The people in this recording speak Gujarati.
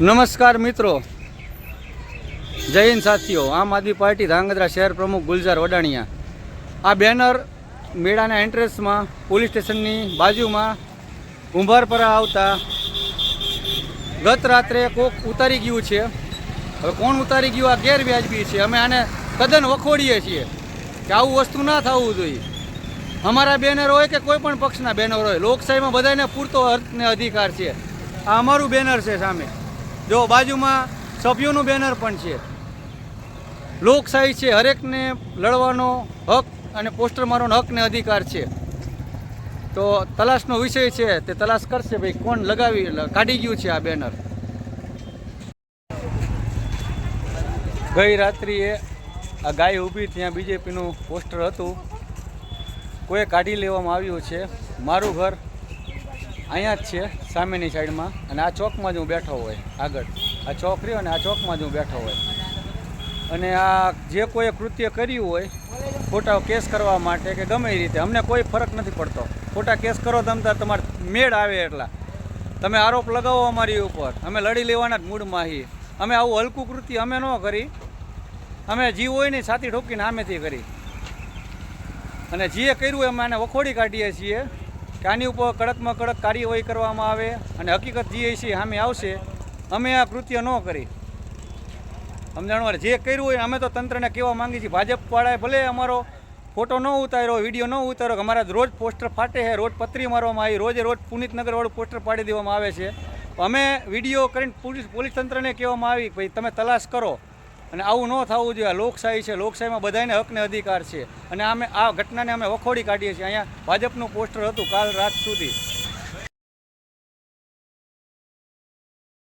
નમસ્કાર મિત્રો. જય હિન્દ સાથીઓ. આમ આદમી પાર્ટી ધ્રાંગધ્રા શહેર પ્રમુખ ગુલઝાર વડાણિયા. આ બેનર મેળાના એન્ટ્રન્સમાં પોલીસ સ્ટેશનની બાજુમાં કુંભારપરા આવતા ગત રાત્રે કોક ઉતારી ગયું છે. હવે કોણ ઉતારી ગયું? આ ગેરવ્યાજબી છે. અમે આને તદ્દન વખોડીએ છીએ કે આવું વસ્તુ ના થવું જોઈએ. અમારા બેનર હોય કે કોઈ પણ પક્ષના બેનર હોય, લોકશાહીમાં બધાને પૂરતો હક ને અધિકાર છે. આ અમારું બેનર છે સામે. જો બાજુમાં સભ્યોનું બેનર પણ છે. લોકશાહી છે, હરેકને લડવાનો હક અને પોસ્ટર મારવાનો હકને અધિકાર છે. તો તલાશનો વિષય છે, તે તલાશ કરશે ભાઈ, કોણ લગાવી, કાઢી ગયું છે આ બેનર? ગઈ રાત્રિએ આ ગાય ઊભી ત્યાં બીજેપીનું પોસ્ટર હતું. કોઈ કાઢી લેવામાં આવ્યું છે. મારું ઘર અહીંયા જ છે, સામેની સાઈડમાં. અને આ ચોકમાં જ હું બેઠો હોય, આગળ. આ ચોક રહ્યો અને આ ચોકમાં જ હું બેઠો હોય. અને આ જે કોઈએ કૃત્ય કર્યું હોય, ખોટા કેસ કરવા માટે કે ગમે એ રીતે, અમને કોઈ ફરક નથી પડતો. ખોટા કેસ કરો તમ તાર તમારે મેળ આવે એટલા. તમે આરોપ લગાવો અમારી ઉપર. અમે લડી લેવાના જ મૂડમાં છીએ અમે આવું હલકું કૃત્ય અમે ન કરી. અમે જીવ હોય ને છાતી ઠોકીને સામેથી કરી. અને જે કર્યું એમાં એને વખોડી કાઢીએ છીએ. કે આની ઉપર કડકમાં કડક કાર્યવાહી કરવામાં આવે અને હકીકત જીઆઈસી સામે આવશે, અમે આ કૃત્ય ન કરી. સમજાણવા જે કર્યું હોય અમે તો તંત્રને કહેવા માંગીએ છીએ, ભાજપવાળાએ ભલે અમારો ફોટો ન ઉતાર્યો, વીડિયો ન ઉતાર્યો, અમારા રોજ પોસ્ટર ફાટે છે, રોજ પત્રી મારવામાં આવી, રોજે રોજ પુનિતનગરવાળું પોસ્ટર પાડી દેવામાં આવે છે. અમે વીડિયો કરીને પોલીસ પોલીસ તંત્રને કહેવામાં આવી ભાઈ તમે તલાશ કરો. અને આવું ન થવું જોઈએ. લોકશાહી છે. લોકશાહીમાં બધાને હકને અધિકાર છે. અને અમે આ ઘટનાને અમે વખોડી કાઢીએ છીએ. અહીંયા ભાજપનું પોસ્ટર હતું કાલ રાત સુધી.